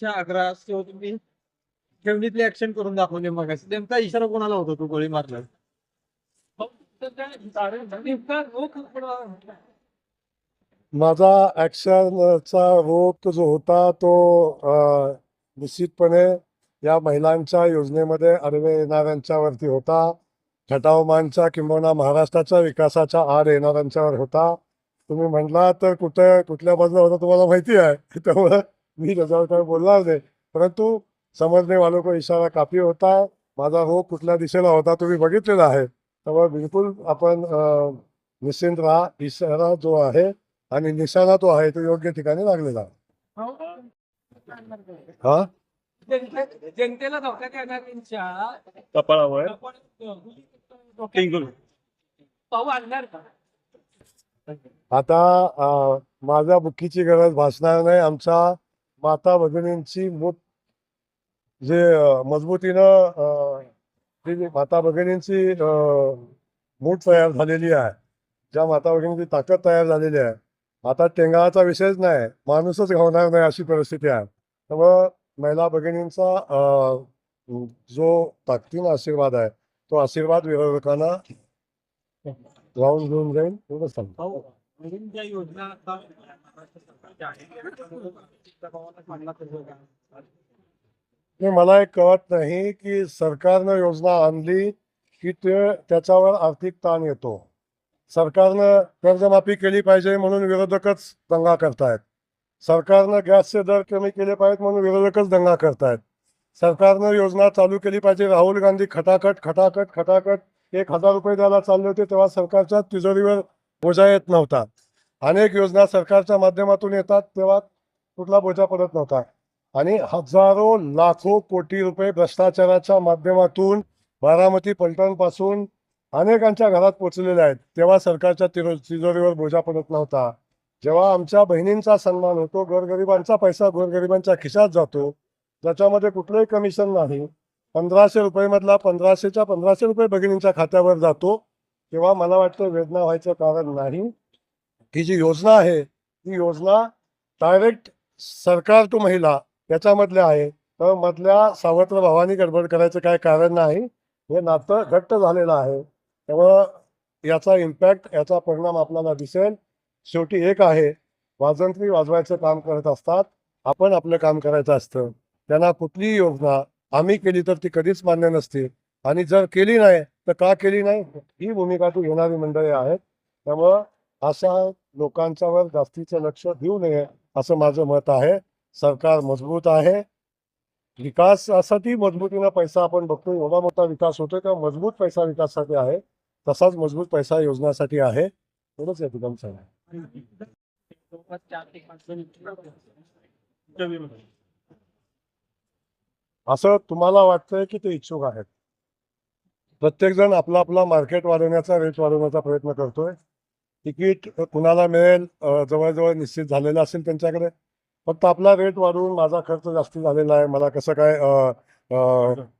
च्या आग्रह किंवा तुम्ही ठेवणीतली ऍक्शन करून दाखवले मग नेमका इशारा कोणाला होता तू गोळी मारला? माझा ऍक्शनचा रोग जो होता तो निश्चितपणे या महिलांच्या योजनेमध्ये आडवे येणाऱ्यांच्यावरती होता. खटावमानच्या किंबहुना महाराष्ट्राच्या विकासाच्या आड येणाऱ्यांच्यावर होता. तुम्ही म्हटला तर कुठे कुठल्या बाजूला होता तुम्हाला माहिती आहे. त्यामुळे मी त्याच्यावर बोलणार नाही. परंतु समजणे वालों को इशारा काफी होता. माझा रोग कुठल्या दिशेला होता तुम्ही बघितलेला आहे. त्यामुळे बिलकुल आपण निश्चिंत राहा. इशारा जो आहे आणि निशाणा तो आहे तो योग्य ठिकाणी लागलेला आहे. हा. जनतेला धोका देणाऱ्यांच्या कपाळावर पाहू आणणार का? आता माझ्या बुक्कीची गरज भासणार नाही. आमच्या माता भगिनींची मूठ जे मजबूतीनं जी माता भगिनींची मूठ तयार झालेली आहे ज्या माता भगिनींची ताकद तयार झालेली आहे आता टेंगाळाचा विषयच नाही माणूसच घावणार नाही अशी परिस्थिती आहे. त्यामुळं महिला भगिनींचा जो ताकदीनं आशीर्वाद आहे तो आशीर्वाद विरोधकांना राहून घेऊन जाईल एवढंच सांगतो. हो. नवीन ज्या योजना आता महाराष्ट्र सरकारच्या आहेत, मला एक कळत नाही की सरकारनं योजना आणली की ते त्याच्यावर आर्थिक ताण येतो. सरकारनं कर्जमाफी केली पाहिजे म्हणून विरोधकच दंगा करतायत. सरकारनं गॅसचे दर कमी केले पाहिजेत म्हणून विरोधकच दंगा करतायत. सरकारनं योजना चालू केली पाहिजे राहुल गांधी खटाखट खटाखट खटाखट एक हजार रुपये द्यायला चालले होते तेव्हा सरकारच्या तिजोरीवर बोजा येत नव्हता. अनेक योजना सरकारच्या माध्यमातून येतात तेव्हा कुठला बोजा पडत नव्हता. आणि हजारो लाखो कोटी रुपये भ्रष्टाचाराच्या माध्यमातून बारामती पलटणपासून अनेकांच्या घरात पोचलेले आहेत. तेव्हा सरकारच्या तिरो तिजोरीवर बोजा पडत नव्हता. जेव्हा आमच्या बहिणींचा सन्मान होतो गोरगरिबांचा पैसा गोरगरिबांच्या खिशात जातो त्याच्यामध्ये कुठलंही कमिशन नाही. पंधराशे रुपयेमधला पंधराशेच्या पंधराशे रुपये भगिनींच्या खात्यावर जातो. तेव्हा मला वाटतं वेदना व्हायचं कारण नाही. ही जी योजना आहे ती योजना डायरेक्ट सरकार टू महिला याच्यामधल्या आहे. तर मधल्या सावत्र भावानी गडबड करायचं काय कारण नाही. हे नातं घट्ट झालेलं आहे. त्यामुळं याचा इम्पॅक्ट याचा परिणाम आपल्याला दिसेल. शेवटी एक आहे वाजंत्री वाजवायचं काम करत असतात. आपण आपलं काम करायचं असतं. त्यांना कुठलीही योजना आम्ही केली तर ती कधीच मान्य नसते. आणि जर केली नाही तर का केली नाही. ही भूमिका तू घेणारी मंडळी आहेत. त्यामुळं अशा लोकांच्यावर जास्तीचं लक्ष देऊ नये असं माझं मत आहे. सरकार मजबूत आहे. विकासासाठी मजबूतीनं पैसा आपण बघतो एवढा मोठा विकास होतोय तेव्हा मजबूत पैसा विकासासाठी आहे. तसाच मजबूत पैसा योजनासाठी आहे. एवढंच या ठिकाणी सांगा चार असं तुम्हाला वाटतंय की ते इच्छुक आहेत? प्रत्येकजण आपला आपला मार्केट वाढवण्याचा रेट वाढवण्याचा प्रयत्न करतोय. तिकीट कुणाला मिळेल जवळजवळ निश्चित झालेलं असेल त्यांच्याकडे. फक्त आपला रेट वाढवून माझा खर्च जास्ती झालेला आहे. मला कसं काय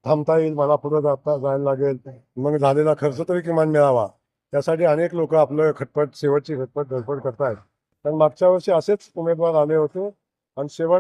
थांबता येईल मला पुढे जाता जायला लागेल. मग झालेला खर्च तरी किमान मिळावा. त्यासाठी अनेक लोक आपलं खटपट शेवटची खटपट धडपड करतायत. पण मागच्या वर्षी असेच उमेदवार आले होते. आणि शेवट